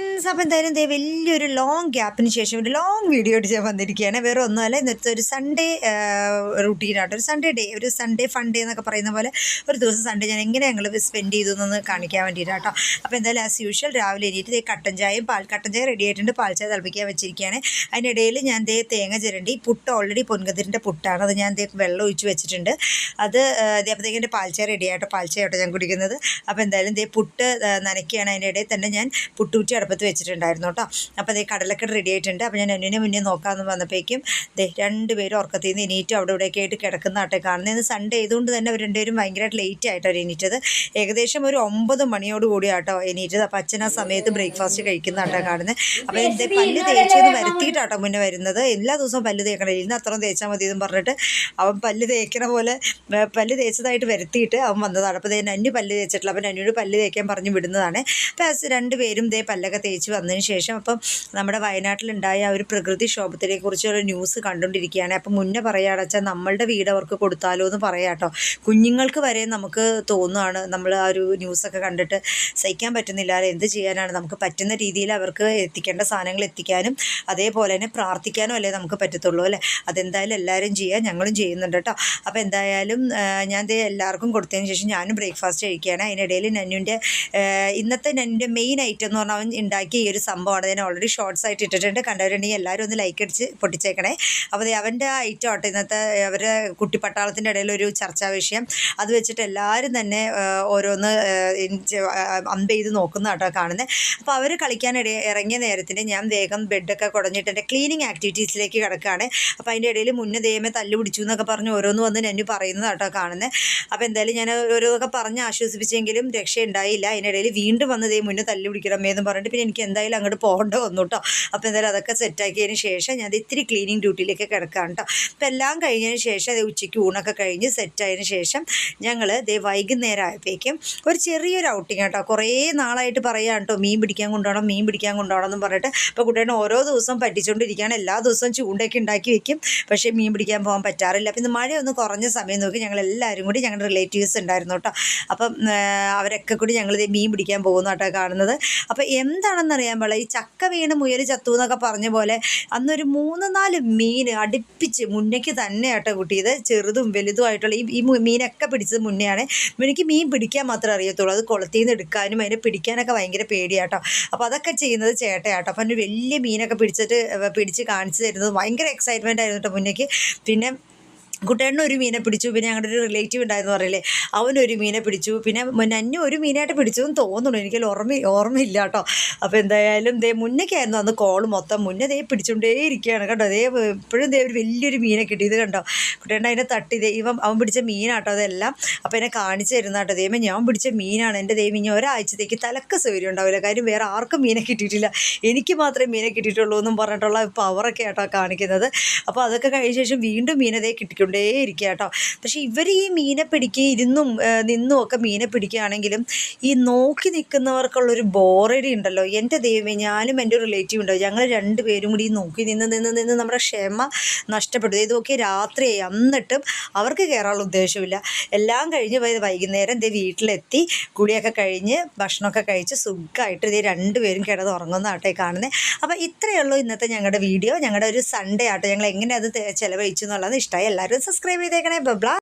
Friends അപ്പോൾ എന്തായാലും ദേ വലിയൊരു ലോങ് ഗ്യാപ്പിന് ശേഷം ഒരു ലോങ് വീഡിയോ ആയിട്ട് ഞാൻ വന്നിരിക്കുകയാണ്. വേറെ ഒന്നുമല്ല ഇന്നത്തെ ഒരു സൺഡേ റുട്ടീനായിട്ട് ഒരു സൺഡേ ഡേ ഒരു സൺഡേ ഫൺ ഡേ എന്നൊക്കെ പറയുന്ന പോലെ ഒരു ദിവസം സൺഡേ ഞാൻ എങ്ങനെ ഞങ്ങൾ സ്പെൻഡ് ചെയ്തു എന്നൊന്ന് കാണിക്കാൻ വേണ്ടിയിട്ടാട്ടോ അപ്പോൾ എന്തായാലും ആസ് യൂഷ്വൽ രാവിലെ എണീറ്റ് ദേ കട്ടൻ ചായയും പാൽ കട്ടൻ ചായ റെഡി ആയിട്ടുണ്ട്. പാൽ ചായ തിളപ്പിക്കാൻ വെച്ചിരിക്കുകയാണ്. അതിനിടയിൽ ഞാൻ ദേ തേങ്ങ ചിരണ്ടി പുട്ട് ഓൾറെഡി പൊൻകതിരിന്റെ പുട്ടാണ്. അത് ഞാൻ ദേ വെള്ളം ഒഴിച്ച് വെച്ചിട്ടുണ്ട്. അത് അതേപ്പോഴത്തേക്കും എന്റെ ചായ റെഡി ആയിട്ടോ പാൽ ചായ ഞാൻ കുടിക്കുന്നത്. അപ്പോൾ എന്തായാലും ദേ പുട്ട് നനയ്ക്കുകയാണ്. അതിന്റെ ഇടയിൽ തന്നെ ഞാൻ പുട്ടൂറ്റി അടുപ്പത്ത് വെച്ചിട്ടുണ്ടായിരുന്നു കേട്ടോ. അപ്പോൾ അതേ കടലക്കട റെഡി ആയിട്ടുണ്ട്. അപ്പോൾ ഞാൻ എന്നെ മുന്നേ നോക്കാമെന്ന് വന്നപ്പോഴേക്കും ദേ രണ്ടുപേരും ഉറക്കത്തിൽ നിന്ന് എണീറ്റും അവിടെ ഇവിടെയൊക്കെ ആയിട്ട് കിടക്കുന്ന ആട്ടെ കാണുന്നത് ഇന്ന് സൺഡേ ആയതുകൊണ്ട് തന്നെ അവർ രണ്ടുപേരും ഭയങ്കരമായിട്ട് ലേറ്റ് ആയിട്ടോ എണീറ്റത്. ഏകദേശം ഒരു ഒമ്പത് മണിയോട് കൂടിയാട്ടോ ആട്ടോ എണീറ്റത്. അപ്പോൾ അച്ഛൻ ആ സമയത്ത് ബ്രേക്ക്ഫാസ്റ്റ് കഴിക്കുന്ന ആട്ടെ കാണുന്നത് അപ്പോൾ എന്റെ പല്ല് തേച്ചത് വരുത്തിയിട്ടാട്ടോ മുന്നേ വരുന്നത്. എല്ലാ ദിവസവും പല്ല് തേക്കണം. ഇന്ന് അത്രയും തേച്ചാൽ മതി എന്ന് പറഞ്ഞിട്ട് അവൻ പല്ല് തേക്കണ പോലെ പല്ല് തേച്ചതായിട്ട് വരുത്തിയിട്ട് അവൻ വന്നതാണ്. അപ്പോൾ ദേ നന്നു പല്ല് തേച്ചിട്ടില്ല അപ്പോൾ നന്നിയോട് പല്ല് തേക്കാൻ പറഞ്ഞ് വിടുന്നതാണ്. അപ്പോൾ രണ്ട് രണ്ടുപേരും ദേ പല്ലൊക്കെ തേച്ച് വന്നതിന് ശേഷം അപ്പം നമ്മുടെ വയനാട്ടിലുണ്ടായ ആ ഒരു പ്രകൃതി ക്ഷോഭത്തിനെ കുറിച്ചുള്ള ന്യൂസ് കണ്ടുകൊണ്ടിരിക്കുകയാണ്. അപ്പം മുന്നേ പറയാടച്ചാൽ നമ്മളുടെ വീട് അവർക്ക് കൊടുത്താലോ എന്ന് പറയാട്ടോ കുഞ്ഞുങ്ങൾക്ക് വരെ നമുക്ക് തോന്നുകയാണ് നമ്മൾ ആ ഒരു ന്യൂസൊക്കെ കണ്ടിട്ട് സഹിക്കാൻ പറ്റുന്നില്ല. എന്ത് ചെയ്യാനാണ്? നമുക്ക് പറ്റുന്ന രീതിയിൽ അവർക്ക് എത്തിക്കേണ്ട സാധനങ്ങൾ എത്തിക്കാനും അതേപോലെ തന്നെ പ്രാർത്ഥിക്കാനും അല്ലേ നമുക്ക് പറ്റത്തുള്ളൂ അല്ലേ? അതെന്തായാലും എല്ലാവരും ചെയ്യുക ഞങ്ങളും ചെയ്യുന്നുണ്ട് കേട്ടോ. അപ്പോൾ എന്തായാലും ഞാൻ എല്ലാവർക്കും കൊടുത്തതിന് ശേഷം ഞാനും ബ്രേക്ക്ഫാസ്റ്റ് കഴിക്കുകയാണ്. അതിനിടയിൽ നന്നുവിന്റെ ഇന്നത്തെ നന്നുവിന്റെ മെയിൻ ഐറ്റം എന്ന് പറഞ്ഞാൽ ഉണ്ടാക്കിയ ഈ ഒരു സംഭവമാണ് ഞാൻ ഓൾറെഡി ഷോർട്സ് ആയിട്ട് ഇട്ടിട്ടുണ്ട്. കണ്ടവരുണ്ടെങ്കിൽ എല്ലാവരും ഒന്ന് ലൈക്ക് അടിച്ച് പൊട്ടിച്ചേക്കണേ. അപ്പോൾ അവന്റെ ഐറ്റം ആട്ടെ ഇന്നത്തെ അവരുടെ കുട്ടിപ്പട്ടാളത്തിന്റെ ഇടയിൽ ഒരു ചർച്ചാ വിഷയം. അത് വെച്ചിട്ട് എല്ലാവരും തന്നെ ഓരോന്ന് അമ്പ് ചെയ്ത് നോക്കുന്ന കേട്ടോ കാണുന്നത് അപ്പോൾ അവർ കളിക്കാൻ ഇറങ്ങിയ നേരത്തിന് ഞാൻ വേഗം ബെഡൊക്കെ കുടഞ്ഞിട്ട് എന്റെ ക്ലീനിങ് ആക്ടിവിറ്റീസിലേക്ക് കിടക്കുകയാണ് അപ്പോൾ അതിന്റെ ഇടയിൽ മുന്നേ ദൈവമേ തല്ല് പിടിച്ചു എന്നൊക്കെ പറഞ്ഞ് ഓരോന്ന് വന്ന് ഞാൻ പറയുന്നത് കേട്ടോ കാണുന്നത് അപ്പോൾ എന്തായാലും ഞാൻ ഓരോന്നൊക്കെ പറഞ്ഞ് ആശ്വസിപ്പിച്ചെങ്കിലും രക്ഷയുണ്ടായില്ല. അതിനിടയിൽ വീണ്ടും വന്ന് ദേ മുന്നേ തല്ല് പിടിക്കണമേ എന്ന് പറഞ്ഞിട്ട് പിന്നെ എനിക്ക് എന്തായാലും അങ്ങോട്ട് പോകേണ്ട വന്നു കേട്ടോ അപ്പോൾ എന്തായാലും അതൊക്കെ സെറ്റാക്കിയതിന് ശേഷം ഞാൻ ഇത്തിരി ക്ലീനിങ് ഡ്യൂട്ടിയിലേക്ക് കിടക്കാം കേട്ടോ അപ്പോൾ എല്ലാം കഴിഞ്ഞതിന് ശേഷം അതേ ഉച്ചയ്ക്ക് ഊണൊക്കെ കഴിഞ്ഞ് സെറ്റായതിന് ശേഷം ഞങ്ങൾ ദേ വൈകുന്നേരം ആയപ്പോഴേക്കും ഒരു ചെറിയൊരു ഔട്ടിങ് കേട്ടോ കുറേ നാളായിട്ട് പറയാം കേട്ടോ മീൻ പിടിക്കാൻ കൊണ്ടുപോകണം മീൻ പിടിക്കാൻ കൊണ്ടുപോകണം എന്ന് പറഞ്ഞിട്ട് ഇപ്പോൾ കുട്ടിയുടെ ഓരോ ദിവസവും പറ്റിച്ചുകൊണ്ടിരിക്കുകയാണ് എല്ലാ ദിവസവും ചൂണ്ടയൊക്കെ ഉണ്ടാക്കി വെക്കും. പക്ഷേ മീൻ പിടിക്കാൻ പോകാൻ പറ്റാറില്ല. അപ്പം ഇന്ന് മഴയൊന്ന് കുറഞ്ഞ സമയം നോക്കി ഞങ്ങൾ എല്ലാവരും കൂടി ഞങ്ങളുടെ റിലേറ്റീവ്സ് ഉണ്ടായിരുന്നു കേട്ടോ അപ്പം അവരൊക്കെ കൂടി ഞങ്ങളിത് മീൻ പിടിക്കാൻ പോകുന്ന കേട്ടോ കാണുന്നത്. അപ്പം എന്താണെന്ന് അറിയാൻ പാടില്ല. ഈ ചക്ക വീണ് മുയൽ ചത്തു എന്നൊക്കെ പറഞ്ഞ പോലെ അന്നൊരു മൂന്ന് നാല് മീൻ അടുപ്പിച്ച് മുന്നേക്ക് തന്നെ ആട്ടോ കുട്ടിയത്. ചെറുതും വലുതുമായിട്ടുള്ള ഈ ഈ മീനൊക്കെ പിടിച്ചത് മുന്നെയാണ്. എനിക്ക് മീൻ പിടിക്കാൻ മാത്രമേ അറിയത്തുള്ളൂ. അത് കുളത്തിൽ നിന്ന് എടുക്കാനും അതിനെ പിടിക്കാനൊക്കെ ഭയങ്കര പേടിയാട്ടോ. അപ്പോൾ അതൊക്കെ ചെയ്യുന്നത് ചേട്ടയാട്ടോ. അപ്പം വലിയ മീനൊക്കെ പിടിച്ചിട്ട് പിടിച്ച് കാണിച്ചു തരുന്നത് ഭയങ്കര എക്സൈറ്റ്മെന്റ് ആയിരുന്നു കേട്ടോ മുന്നേക്ക്. പിന്നെ കുട്ടേണ്ണ ഒരു മീനെ പിടിച്ചു പിന്നെ ഞങ്ങളുടെ ഒരു റിലേറ്റീവ് ഉണ്ടായിരുന്നു പറയില്ലേ അവനൊരു മീനെ പിടിച്ചു പിന്നെ നന്നു ഒരു മീനായിട്ട് പിടിച്ചു എന്ന് തോന്നുന്നു എനിക്കതിൽ ഓർമ്മ ഓർമ്മയില്ല കേട്ടോ. അപ്പോൾ എന്തായാലും ദേ മുന്നേക്കായിരുന്നു അന്ന് കോൾ മൊത്തം മുന്നേ ദേ പിടിച്ചുകൊണ്ടേ ഇരിക്കുകയാണ് കേട്ടോ. ദേ എപ്പോഴും ദേ ഒരു വലിയൊരു മീനെ കിട്ടി ഇത് കണ്ടോ? കുട്ടേണ്ണ അതിനെ തട്ടി ദേ ഇവൻ അവൻ പിടിച്ച മീനാട്ടോ അതെല്ലാം അപ്പോൾ എന്നെ കാണിച്ചു തരുന്ന കേട്ടോ. ദൈവം ഞാൻ പിടിച്ച മീനാണ് എന്റെ ദൈവം ഇനി ഒരാഴ്ചത്തേക്ക് തലക്ക് സൗകര്യം ഉണ്ടാവില്ല. കാര്യം വേറെ ആർക്കും മീനെ കിട്ടിയിട്ടില്ല. എനിക്ക് മാത്രമേ മീനെ കിട്ടിയിട്ടുള്ളൂ എന്നും പറഞ്ഞിട്ടുള്ള പവറൊക്കെ ആട്ടോ കാണിക്കുന്നത്. അപ്പോൾ അതൊക്കെ കഴിഞ്ഞ ശേഷം വീണ്ടും മീനതേ കിട്ടിക്കൊണ്ടേ ഇരിക്കുക കേട്ടോ പക്ഷേ ഇവർ ഈ മീനെ പിടിക്കുക ഇരുന്നും നിന്നും ഒക്കെ മീനെ പിടിക്കുകയാണെങ്കിലും ഈ നോക്കി നിൽക്കുന്നവർക്കുള്ളൊരു ബോറടി ഉണ്ടല്ലോ. എന്റെ ദൈവമേ ഞാനും എന്റെ റിലേറ്റീവ് ഉണ്ടോ? ഞങ്ങൾ രണ്ടുപേരും കൂടി നോക്കി നിന്ന് നിന്ന് നിന്ന് നമ്മുടെ ക്ഷമ നഷ്ടപ്പെട്ടു. ഇത് നോക്കി രാത്രിയായി. എന്നിട്ടും അവർക്ക് കയറാനുള്ള ഉദ്ദേശമില്ല എല്ലാം കഴിഞ്ഞ് വൈകുന്നേരം ദേ വീട്ടിലെത്തി കുളിയൊക്കെ കഴിഞ്ഞ് ഭക്ഷണമൊക്കെ കഴിച്ച് സുഖമായിട്ട് ഇതേ രണ്ടുപേരും കിടന്ന് ഉറങ്ങുന്ന ആട്ടെ കാണുന്നത് അപ്പോൾ ഇത്രയേ ഉള്ളൂ ഇന്നത്തെ ഞങ്ങളുടെ വീഡിയോ. ഞങ്ങളുടെ ഒരു സൺഡേ ആട്ടോ. ഞങ്ങൾ എങ്ങനെ അത് ചെലവഴിച്ചു എന്നുള്ളത് ഇഷ്ടമായി. എല്ലാവരും സബ്സ്ക്രൈബ് ചെയ്തേക്കണേ ബബ്ല